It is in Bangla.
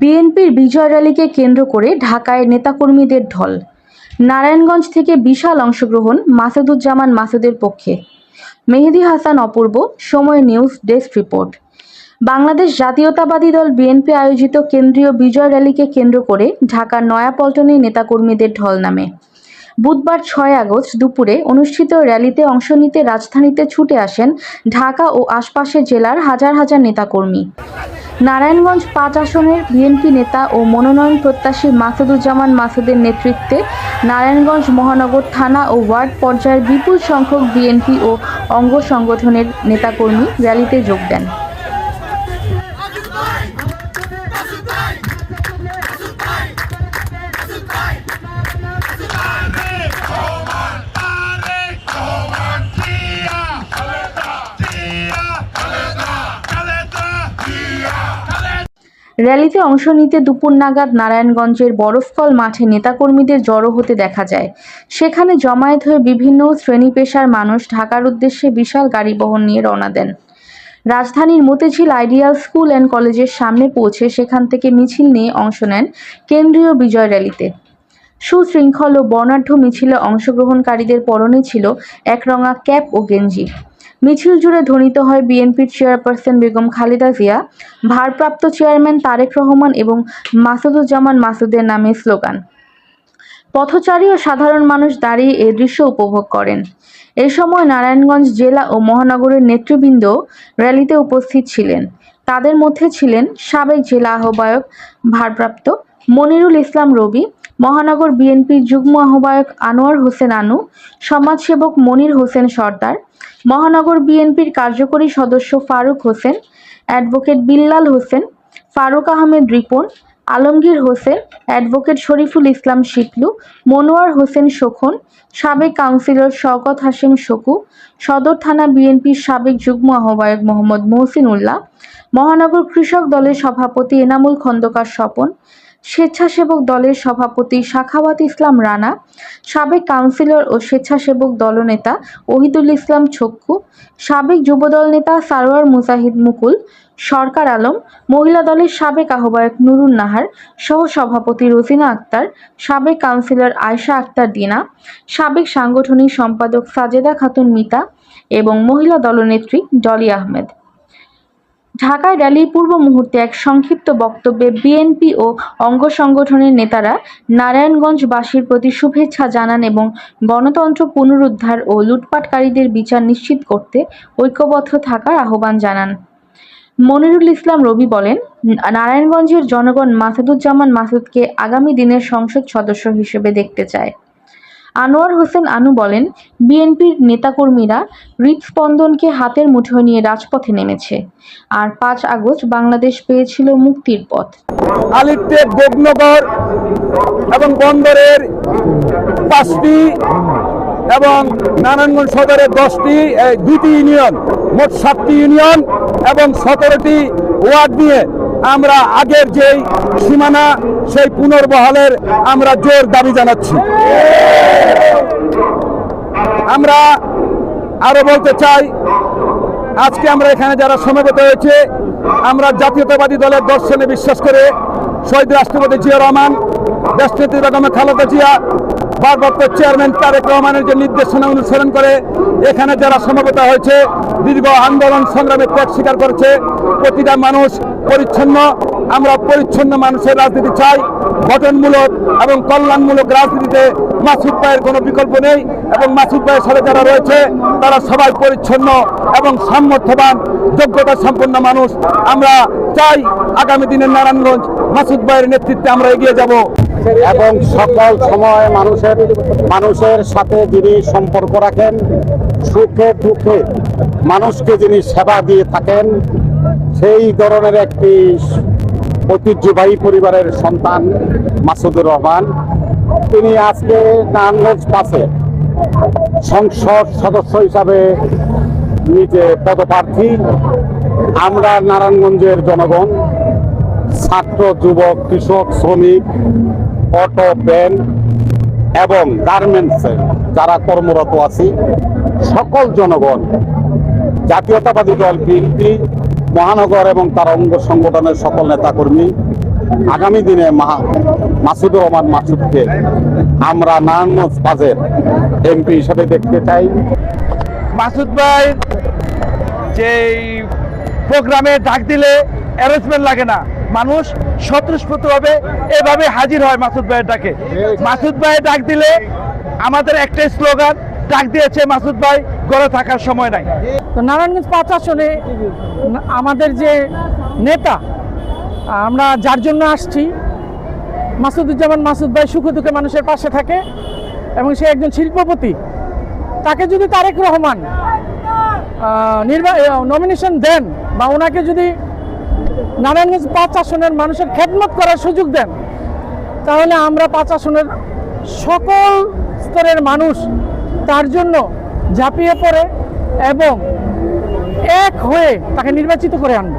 বিএনপির বিজয় র্যালিকে কেন্দ্র করে ঢাকায় নেতাকর্মীদের ঢল। নারায়ণগঞ্জ থেকে বিশাল অংশগ্রহণ মাসুদুজ্জামান মাসুদের পক্ষে। মেহেদি হাসান অপূর্ব, সময় নিউজ ডেস্ক রিপোর্ট। বাংলাদেশ জাতীয়তাবাদী দল বিএনপি আয়োজিত কেন্দ্রীয় বিজয় র্যালিকে কেন্দ্র করে ঢাকার নয়াপল্টনে নেতাকর্মীদের ঢল নামে। বুধবার ছয় আগস্ট দুপুরে অনুষ্ঠিত র্যালিতে অংশ নিতে রাজধানীতে ছুটে আসেন ঢাকা ও আশপাশের জেলার হাজার হাজার নেতাকর্মী। নারায়ণগঞ্জ পাঁচ আসনের বিএনপি নেতা ও মনোনয়ন প্রত্যাশী মাসুদুজ্জামান মাসুদের নেতৃত্বে নারায়ণগঞ্জ মহানগর থানা ও ওয়ার্ড পর্যায়ের বিপুল সংখ্যক বিএনপি ও অঙ্গ সংগঠনের নেতাকর্মী র্যালিতে যোগ দেন। র্যালিতে অংশ নিতে দুপুর নাগাদ নারায়ণগঞ্জের বরফকল মাঠে নেতাকর্মীদের জড়ো হতে দেখা যায়। সেখানে জমায়েত হয়ে বিভিন্ন শ্রেণি পেশার মানুষ ঢাকার উদ্দেশ্যে বিশাল গাড়ি বহন নিয়ে রওনা দেন। রাজধানীর মতিঝিল আইডিয়াল স্কুল অ্যান্ড কলেজের সামনে পৌঁছে সেখান থেকে মিছিল নিয়ে অংশ নেন কেন্দ্রীয় বিজয় র্যালিতে। সুশৃঙ্খল ও বর্ণাঢ্য মিছিলে অংশগ্রহণকারীদের পরনে ছিল একরঙা ক্যাপ ও গেঞ্জি। মিছিল জুড়ে ধ্বনিত হয় বিএনপির চেয়ারপারসন বেগম খালেদা জিয়া, ভারপ্রাপ্ত চেয়ারম্যান তারেক রহমান এবং মাসুদুজ্জামান মাসুদের নামে স্লোগান। পথচারী ও সাধারণ মানুষ দাঁড়িয়ে এ দৃশ্য উপভোগ করেন। এ সময় নারায়ণগঞ্জ জেলা ও মহানগরের নেতৃবৃন্দ র্যালিতে উপস্থিত ছিলেন। তাদের মধ্যে ছিলেন সাবেক জেলা আহ্বায়ক, ভারপ্রাপ্ত মনিরুল ইসলাম রবি মহানগর বিএনপির যুগ্ম আহ্বায়ক আনোয়ার হোসেন আনু, সমাজসেবক মনির হোসেন সর্দার, মহানগর বিএনপির কার্যকরী সদস্য ফারুক হোসেন, অ্যাডভোকেট বিল্লাল হোসেন, ফারুক আহমেদ রিপন, আলমগীর হোসেন, অ্যাডভোকেট শরীফুল ইসলাম শিকলু, মনোয়ার হোসেন শোভন সাবেক কাউন্সিলর শওকত হাশিম শকু, সদর থানা বিএনপির সাবেক যুগ্ম আহ্বায়ক মোহাম্মদ মহসিন উল্লাহ, মহানগর কৃষক দলের সভাপতি এনামুল খন্দকার স্বপন স্বেচ্ছাসেবক দলের সভাপতি শাখাওয়াত ইসলাম রানা, সাবেক কাউন্সিলর ও স্বেচ্ছাসেবক দলনেতা ওহিদুল ইসলাম ছক্কু, সাবেক যুবদল নেতা সারোয়ার মুজাহিদ মুকুল, সরকার আলম, মহিলা দলের সাবেক আহ্বায়ক নুরুন নাহার সহ সভাপতি রোজিনা আক্তার, সাবেক কাউন্সিলর আয়শা আক্তার দিনা, সাবেক সাংগঠনিক সম্পাদক সাজেদা খাতুন মিতা এবং মহিলা দলনেত্রী ডলি আহমেদ। ঢাকায় র্যালির পূর্ব মুহূর্তে এক সংক্ষিপ্ত বক্তব্যে বিএনপি ও অঙ্গ সংগঠনের নেতারা নারায়ণগঞ্জবাসীর প্রতি শুভেচ্ছা জানান এবং গণতন্ত্র পুনরুদ্ধার ও লুটপাটকারীদের বিচার নিশ্চিত করতে ঐক্যবদ্ধ থাকার আহ্বান জানান। মনিরুল ইসলাম রবি বলেন, নারায়ণগঞ্জের জনগণ মাসুদুজ্জামান মাসুদকে আগামী দিনের সংসদ সদস্য হিসেবে দেখতে চায়। আনোয়ার হোসেন আনু বলেন, বিএনপির নেতাকর্মীরা হৃদস্পন্দনকে হাতের মুঠোয় নিয়ে রাজপথে নেমেছে। আর পাঁচ আগস্ট বাংলাদেশ পেয়েছিল মুক্তির পথ। আলিপ্টেক দেবনগর এবং বন্দরের পাঁচটি এবং নারায়ণগঞ্জ সদরের দশটি দুটি ইউনিয়ন, মোট সাতটি ইউনিয়ন এবং সতেরোটি ওয়ার্ড নিয়ে আমরা আগের যেই সীমানা, সেই পুনর্বহালের আমরা জোর দাবি জানাচ্ছি। আমরা আরও বলতে চাই, আজকে আমরা এখানে যারা সমবেত হয়েছে, আমরা জাতীয়তাবাদী দলের দর্শনে বিশ্বাস করে শহীদ রাষ্ট্রপতি জিয়া রহমান দেশনেত্রী বেগমে খালেদা জিয়া, ভারপ্রাপ্ত চেয়ারম্যান তারেক রহমানের যে নির্দেশনা অনুসরণ করে এখানে যারা সমবেত হয়েছে, দীর্ঘ আন্দোলন সংগ্রামে ত্যাগ স্বীকার করেছে, প্রতিটা মানুষ পরিচ্ছন্ন, আমরা পরিচ্ছন্ন মানুষের রাজনীতি চাই, গঠনমূলক এবং কল্যাণমূলক রাজনীতিতে মাসুদ ভাইয়ের কোনো বিকল্প নেই এবং মাসুদ ভাইয়ের সাথে যারা রয়েছে, তারা সবাই পরিচ্ছন্ন এবং সামর্থ্যবান যোগ্যতা সম্পন্ন মানুষ। আমরা চাই আগামী দিনের নারায়ণগঞ্জ মাসুদ ভাইয়ের নেতৃত্বে আমরা এগিয়ে যাব। এবং সকল সময় মানুষের মানুষের সাথে যিনি সম্পর্ক রাখেন, সুখে দুঃখে মানুষকে যিনি সেবা দিয়ে থাকেন সেই ধরনের একটি ঐতিহ্যবাহী পরিবারের সন্তান মাসুদুর রহমান। তিনি আজকে নারায়ণগঞ্জ পাশে সংসদ সদস্য হিসাবে নিজে পদপ্রার্থী। আমরা নারায়ণগঞ্জের জনগণ, ছাত্র, যুবক, কৃষক, শ্রমিক, অটো, ভ্যান এবং গার্মেন্টসে যারা কর্মরত আছি, সকল জনগণ, জাতীয়তাবাদী দল, বিএনপি মহানগর এবং তার অঙ্গ সংগঠনের সকল নেতাকর্মী আগামী দিনে মাসুদুর রহমান মাসুদকে আমরা নারায়ণগঞ্জ বাজের এমপি হিসেবে দেখতে চাই। মাসুদ ভাই যে প্রোগ্রামে ডাক দিলে অ্যারেঞ্জমেন্ট লাগে না। মানুষ স্বতঃস্ফূর্তভাবে এভাবে হাজির হয় মাসুদ ভাইয়ের ডাকে। মাসুদ ভাই ডাক দিলে আমাদের একটাই স্লোগান ডাক দিয়েছে মাসুদ ভাই গড়ে থাকার সময় নাই। তো নারায়ণগঞ্জ পাঁচ আসনে আমাদের যে নেতা, আমরা যার জন্য আসছি, মাসুদুজ্জামান মাসুদ ভাই সুখে দুঃখে মানুষের পাশে থাকে এবং সে একজন শিল্পপতি। তাকে যদি তারেক রহমান নমিনেশন দেন বা ওনাকে যদি নারায়ণগঞ্জ পাঁচ আসনের মানুষের খেদমত করার সুযোগ দেন, তাহলে আমরা পাঁচ আসনের সকল স্তরের মানুষ তার জন্য ঝাঁপিয়ে পড়ে এবং এক হয়ে তাকে নির্বাচিত করে আনব।